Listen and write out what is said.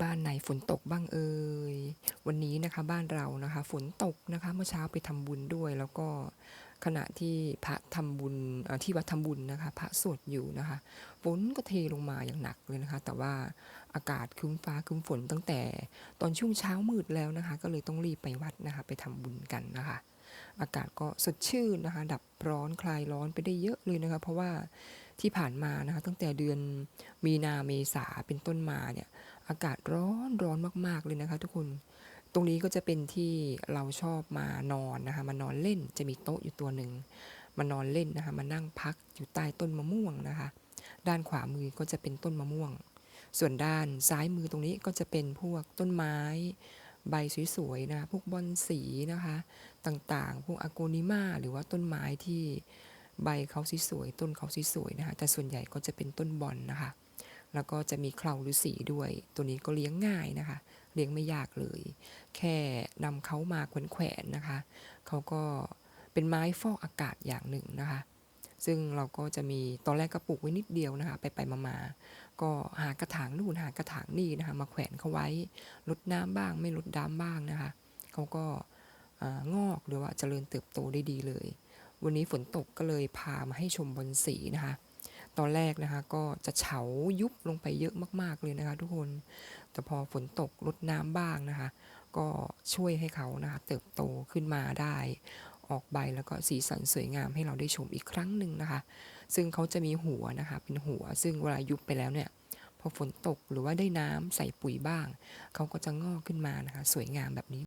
บ้านไหนฝนตกบ้างเอ่ยวันนี้นะคะบ้านเรานะคะ ฝนตกนะคะ เมื่อเช้าไปทำบุญด้วย แล้วก็ขณะที่พระทำบุญที่วัดทำบุญนะคะ พระสวดอยู่นะคะฝนก็เทลงมาอย่างหนักเลยนะคะ แต่ว่าอากาศคึ้มฟ้าคึ้มฝนตั้งแต่ตอนช่วงเช้ามืดแล้วนะคะ ก็เลยต้องรีบไปวัดนะคะ ไปทำบุญกันนะคะอากาศก็สดชื่นนะคะ ดับร้อนคลายร้อนไปได้เยอะเลยนะคะ เพราะว่า ที่ผ่านมานะคะตั้งแต่เดือนมีนาเมษาเป็นต้นมาเนี่ยอากาศร้อนร้อนมาก ๆ เลยนะคะ ทุกคนตรงนี้ก็จะเป็นที่เราชอบมานอนนะคะมานอนเล่นจะมีโต๊ะอยู่ตัวหนึ่งมานอนเล่นนะคะมานั่งพักอยู่ใต้ต้นมะม่วงนะคะ ด้านขวามือก็จะเป็นต้นมะม่วง ส่วนด้านซ้ายมือตรงนี้ก็จะเป็นพวกต้นไม้ ใบสวยๆนะคะพวกบอนสีนะคะ ต่างๆ พวกอโกนิมาหรือว่าต้นไม้ที่ ใบเขาสวยๆต้นเขาสวยๆนะคะ แต่ส่วนใหญ่ก็จะเป็นต้นบอนนะคะ แล้วก็จะมีเคราฤาษีด้วย ตัวนี้ก็เลี้ยงง่ายนะคะ เลี้ยงไม่ยากเลย แค่นำเขามาแขวนๆนะคะ เขาก็เป็นไม้ฟอกอากาศอย่างหนึ่งนะคะ ซึ่งเราก็จะมีตอนแรกก็ปลูกไว้นิดเดียวนะคะ ไปไปมามาๆก็หากระถางนู่นหากระถางนี่นะคะ มาแขวนเขาไว้ลดน้ำบ้างไม่ลดน้ำบ้างนะคะ เขาก็งอกหรือว่าเจริญเติบโตได้ดีเลย วันนี้ฝนตกก็เลยพามาให้ชมบอนสีนะคะ ตอนแรกนะคะก็จะเฉายุบลงไปเยอะมากๆเลยนะคะทุกคน แต่พอฝนตกลดน้ำบ้างนะคะ ก็ช่วยให้เขานะคะเติบโตขึ้นมาได้ออกใบแล้วก็สีสันสวยงามให้เราได้ชมอีกครั้งหนึ่งนะคะ ซึ่งเขาจะมีหัวนะคะเป็นหัว ซึ่งเวลายุบไปแล้วเนี่ยพอฝนตกหรือว่าได้น้ำใส่ปุ๋ยบ้าง เขาก็จะงอกขึ้นมานะคะ สวยงามแบบนี้